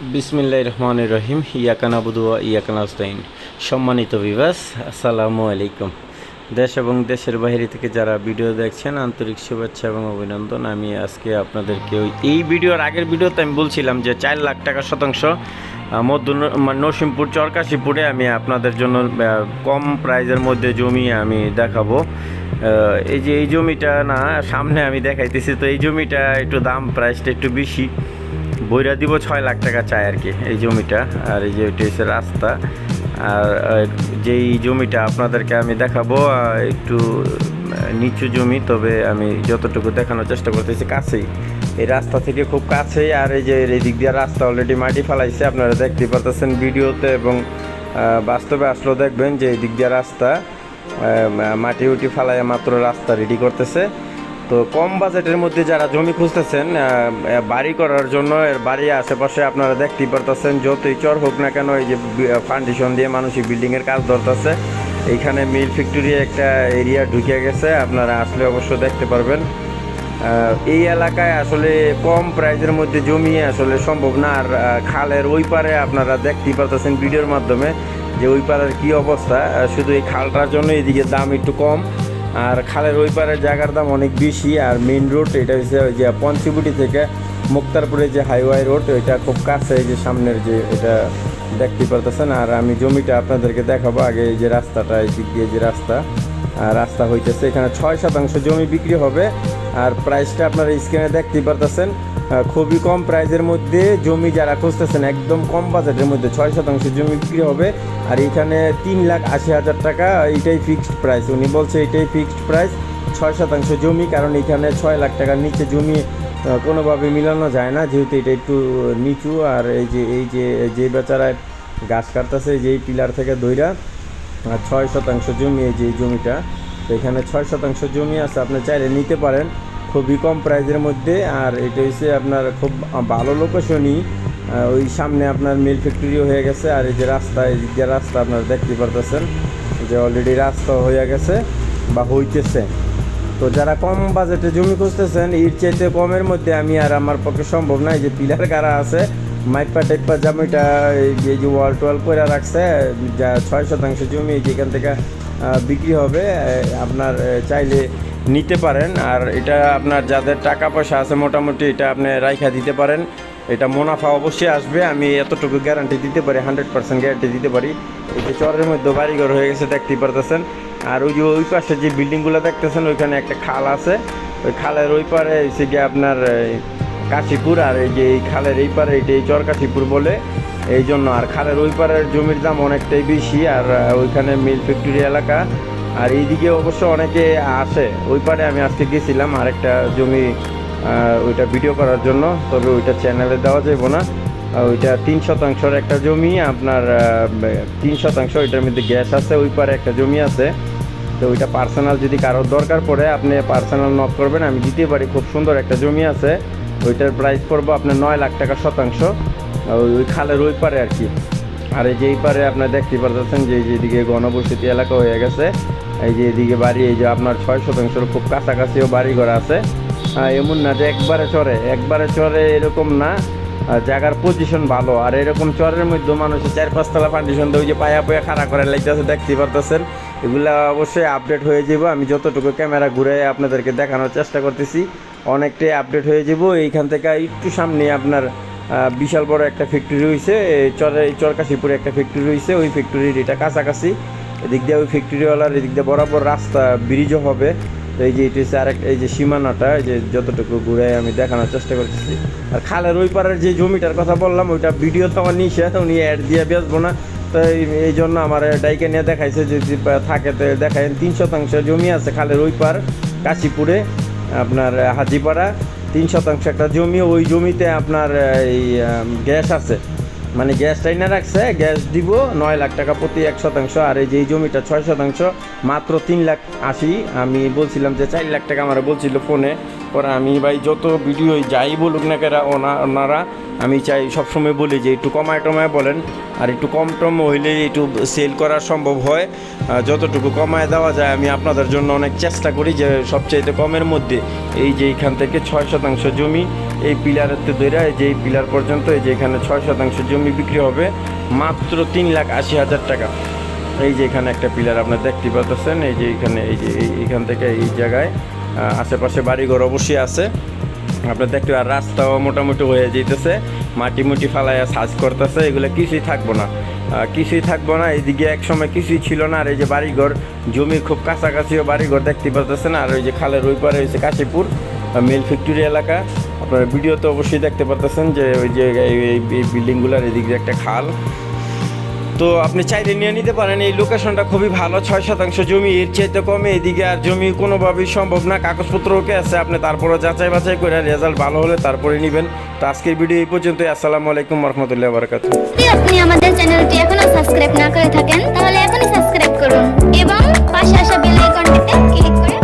বিসমিল্লাহ রহমান রহিম ইয়াকানা বুদুয়া ইয়াকানা উস্তাইন সম্মানিত বিবাস আসসালামু আলাইকুম। দেশ এবং দেশের বাইরে থেকে যারা ভিডিও দেখছেন, আন্তরিক শুভেচ্ছা এবং অভিনন্দন। আমি আজকে আপনাদেরকে ওই এই ভিডিওর আগের ভিডিওতে আমি বলছিলাম যে চার লাখ টাকা শতাংশ মধ্য ন- মানে চরকাশিপুরে আমি আপনাদের জন্য কম প্রাইজের মধ্যে জমি আমি দেখাবো। এই যে এই জমিটা না, সামনে আমি দেখাইতেছি, তো এই জমিটা একটু দাম প্রাইসটা একটু বেশি। বইরা দিব ছয় লাখ টাকা চাই আর কি, এই জমিটা। আর এই যে ওইটা হচ্ছে রাস্তা। আর যেই জমিটা আপনাদেরকে আমি দেখাবো একটু নিচু জমি, তবে আমি যতটুকু দেখানোর চেষ্টা করতেছি কাছেই। এই রাস্তা থেকে খুব কাছেই, আর এই যে এই দিক দিয়ে রাস্তা অলরেডি মাটি ফালাইছে, আপনারা দেখতে পাচ্ছেন ভিডিওতে, এবং বাস্তবে আসলেও দেখবেন যে এই দিক দিয়ে রাস্তা মাটি উটি ফালাইয়া মাত্র রাস্তা রেডি করতেছে। তো কম বাজেটের মধ্যে যারা জমি খুঁজতেছেন বাড়ি করার জন্য এর বাড়ি আশেপাশে আপনারা দেখতেই পারতেছেন, যতই চর হোক না কেন এই যে ফাউন্ডেশন দিয়ে মানুষই বিল্ডিংয়ের কাজ ধরতেছে। এইখানে মিল ফ্যাক্টরি একটা এরিয়া ঢুকে গেছে, আপনারা আসলে অবশ্য দেখতে পারবেন। এই এলাকায় আসলে কম প্রাইজের মধ্যে জমি আসলে সম্ভব না, আর খালের ওই পারে আপনারা দেখতেই পারতেছেন ভিডিওর মাধ্যমে যে ওই পারের কী অবস্থা। শুধু এই খালটার জন্য এদিকে দাম একটু কম আর খালের ওই পারের জায়গার দাম অনেক বেশি, আর মেন রোড এটা হচ্ছে ওই যে পঞ্চবুটি থেকে মুক্তারপুরে যে হাইওয়ে রোড ওইটা খুব কাছে যে সামনের যে এটা দেখতে পারতেছেন। আর আমি জমিটা আপনাদেরকে দেখাবো আগে যে রাস্তাটা, এই দিক যে রাস্তা। আর রাস্তা হইতেছে এখানে ছয় শতাংশ জমি বিক্রি হবে। আর প্রাইসটা আপনারা স্ক্রিনে দেখতেই পারতেছেন। খুবই কম প্রাইজের মধ্যে জমি যারা খুঁজতেছেন, একদম কম বাজেটের মধ্যে ছয় শতাংশ জমি বিক্রি হবে। আর এখানে তিন লাখ আশি হাজার টাকা, এইটাই ফিক্সড প্রাইস উনি বলছে এটাই ফিক্সড প্রাইস ছয় শতাংশ জমি, কারণ এখানে ছয় লাখ টাকার নিচে জমি কোনোভাবে মিলানো যায় না, যেহেতু এটা একটু নিচু। আর এই যে এই যে যে বেচারায় গাছ কাটতেছে, যেই পিলার থেকে দইরা ছয় শতাংশ জমি, এই যে জমিটা। তো এখানে ছয় শতাংশ জমি আছে, আপনি চাইলে নিতে পারেন। খুবই কম প্রাইজের মধ্যে, আর এটা হচ্ছে আপনার খুব ভালো লোকেশনই ওই সামনে আপনার মিল ফ্যাক্টরিও হয়ে গেছে, আর এই যে রাস্তা, এই দিয়ে রাস্তা আপনারা দেখতে পারতেছেন যে অলরেডি রাস্তা হয়ে গেছে বা হইতেছে। তো যারা কম বাজেটে জমি খুঁজতেছেন, এর চাইতে কমের মধ্যে আমি আর আমার পক্ষে সম্ভব না এই যে পিলার কারা আছে, মাইপা টাইপা জমিটা, এই যে- যে ওয়াল টোয়াল করে রাখছে, যা ছয় শতাংশ জমি যেখান থেকে বিক্রি হবে আপনার চাইলে নিতে পারেন। আর এটা আপনার যাদের টাকা পয়সা আছে, মোটামুটি এটা আপনি রাইখা দিতে পারেন। এটা মুনাফা অবশ্যই আসবে। আমি এতটুকু গ্যারান্টি দিতে পারি হান্ড্রেড পার্সেন্ট গ্যারান্টি দিতে পারি। এই যে চরের মধ্যে বাড়িঘর হয়ে গেছে, দেখতেই পারতেছেন। আর ওই যে ওই পাশে যে বিল্ডিংগুলো দেখতেছেন, ওইখানে একটা খাল আছে। ওই খালের ওই পারে হচ্ছে গিয়ে আপনার কাশিপুর, আর এই যে এই খালের এই পারে এইটা এই চর কাশীপুর বলে। এই জন্য আর খালের ওই পারের জমির দাম অনেকটাই বেশি। আর ওইখানে মিল ফ্যাক্টরি এলাকা। আর এইদিকে অবশ্য অনেকে আসে। ওই পারে আমি আজকে গেছিলাম আরেকটা জমি ওইটা ভিডিও করার জন্য। তবে ওইটা চ্যানেলে দেওয়া যাবে না। ওইটা তিন শতাংশের একটা জমি, আপনার তিন শতাংশ, ওইটার মধ্যে গ্যাস আছে, ওই পারে একটা জমি আছে। তো ওইটা পার্সোনাল যদি কারোর দরকার পড়ে, আপনি পার্সোনাল নক করবেন, আমি দিতে পারি। খুব সুন্দর একটা জমি আছে। ওইটার প্রাইস পড়ব আপনার নয় লাখ টাকা শতাংশ। ওই ওই খালের ওই পারে আর কি। আর এই যে এই পারে আপনার দেখতে পারতেছেন যে যেদিকে গণবসতি এলাকা হয়ে গেছে এই যে এদিকে বাড়ি এই যে আপনার ছয় শতাংশের খুব কাছাকাছিও বাড়ি ঘর আছে। আহ, এমন না যে একবারে চড়ে একবারে চড়ে এরকম না জায়গার পজিশন ভালো। আর এরকম চরের মধ্যে মানুষের চার পাঁচতলা ফাউন্ডেশন দিয়ে ওই যে পায়া পায়া খাড়া করে লাইতেছে দেখতে পারতেছেন? এগুলা অবশ্যই আপডেট হয়ে যাব আমি যতটুকু ক্যামেরা ঘুরে আপনাদেরকে দেখানোর চেষ্টা করতেছি অনেকটাই আপডেট হয়ে যাব এইখান থেকে একটু সামনে আপনার বিশাল বড় একটা ফ্যাক্টরি রয়েছে চরকাশিপুরে একটা ফ্যাক্টরি রয়েছে, ওই ফ্যাক্টরির এটা কাছাকাছি। এদিক দিয়ে ওই ফ্যাক্টরিওয়ালার এদিক দিয়ে বরাবর রাস্তা ব্রিজও হবে। তো এই যে এটা হচ্ছে আরেক এই যে সীমানাটা, এই যে যতটুকু ঘুরে আমি দেখানোর চেষ্টা করতেছি। আর খালের ওই পারের যে জমিটার কথা বললাম, ওইটা ভিডিও তো আমার নিষেধ উনি অ্যাড দিয়ে বেচবো না। তো এই- জন্য আমার ডাইকে নিয়ে দেখাইছে যদি থাকে তো দেখায় তিন শতাংশ জমি আছে খালের ওই পার, কাশীপুরে, আপনার হাজিপাড়া। তিন শতাংশ একটা জমি, ওই জমিতে আপনার এই গ্যাস আছে। মানে গ্যাস টাইনা রাখছে, গ্যাস দিব নয় লাখ টাকা প্রতি এক শতাংশ, আর এই যে জমিটা ছয় শতাংশ, মাত্র তিন লাখ আশি। আমি বলছিলাম যে চার লাখ টাকা আমার বলছিল ফোনে। পরে আমি ভাই যত ভিডিও যাই বলুক না কেরা ওনা ওনারা, আমি চাই সবসময় বলি যে একটু কমায় টমায় বলেন, আর একটু কম টম হইলে একটু সেল করা সম্ভব হয়। যতটুকু কমায় দেওয়া যায়, আমি আপনাদের জন্য অনেক চেষ্টা করি যে সবচাইতে কমের মধ্যে। এই যে এইখান থেকে ছয় শতাংশ জমি, এই পিলারের তো দইরা এই যে এই পিলার পর্যন্ত, এই যে এখানে ছয় শতাংশ জমি বিক্রি হবে, মাত্র তিন লাখ আশি হাজার টাকা। এই যে এখানে একটা পিলার আপনার দেখতে পাচ্ছেন এই যে এখানে, এই যে এই- এইখান থেকে এই জায়গায় আশেপাশে বাড়িঘর অবশ্যই আছে। আপনার দেখতে আর রাস্তাও মোটামুটি হয়ে যেতেছে মাটি মুটি ফালাইয়া সাজ করতেছে, এগুলো কিছুই থাকব না। কিছুই থাকব না, এইদিকে এক সময় কিছুই ছিল না। আর এই যে বাড়িঘর জমির খুব কাছাকাছিও বাড়িঘর দেখতে পাচ্ছেন আর ওই যে খালের ওই পারে হয়েছে কাশীপুর মিল ফ্যাক্টরি এলাকা। আপনার ভিডিওতে অবশ্যই দেখতে পাচ্ছেন যে ওই যে এই- বিল্ডিংগুলোর এদিক একটা খাল। তো আপনি চাইলে নিয়ে নিতে পারেন। এই লোকেশনটা খুবই ভালো, ছয় শতাংশ জমি এর চাইতে কমে। এদিকে আর জমি কোনোভাবেই সম্ভব না। কাগজপত্র ওকে আছে, আপনি তারপরে যাচাই বাছাই করে রেজাল্ট ভালো হলে তারপরে নেবেন। তো আজকের ভিডিও এই পর্যন্তই। আসসালামু আলাইকুম রহমতুল্লাহ বারকাত আপনি আমাদের সাবস্ক্রাইব না করে থাকেন, তাহলে এখনই সাবস্ক্রাইব করুন এবং পাশে আসা বেল আইকনটিতে ক্লিক করে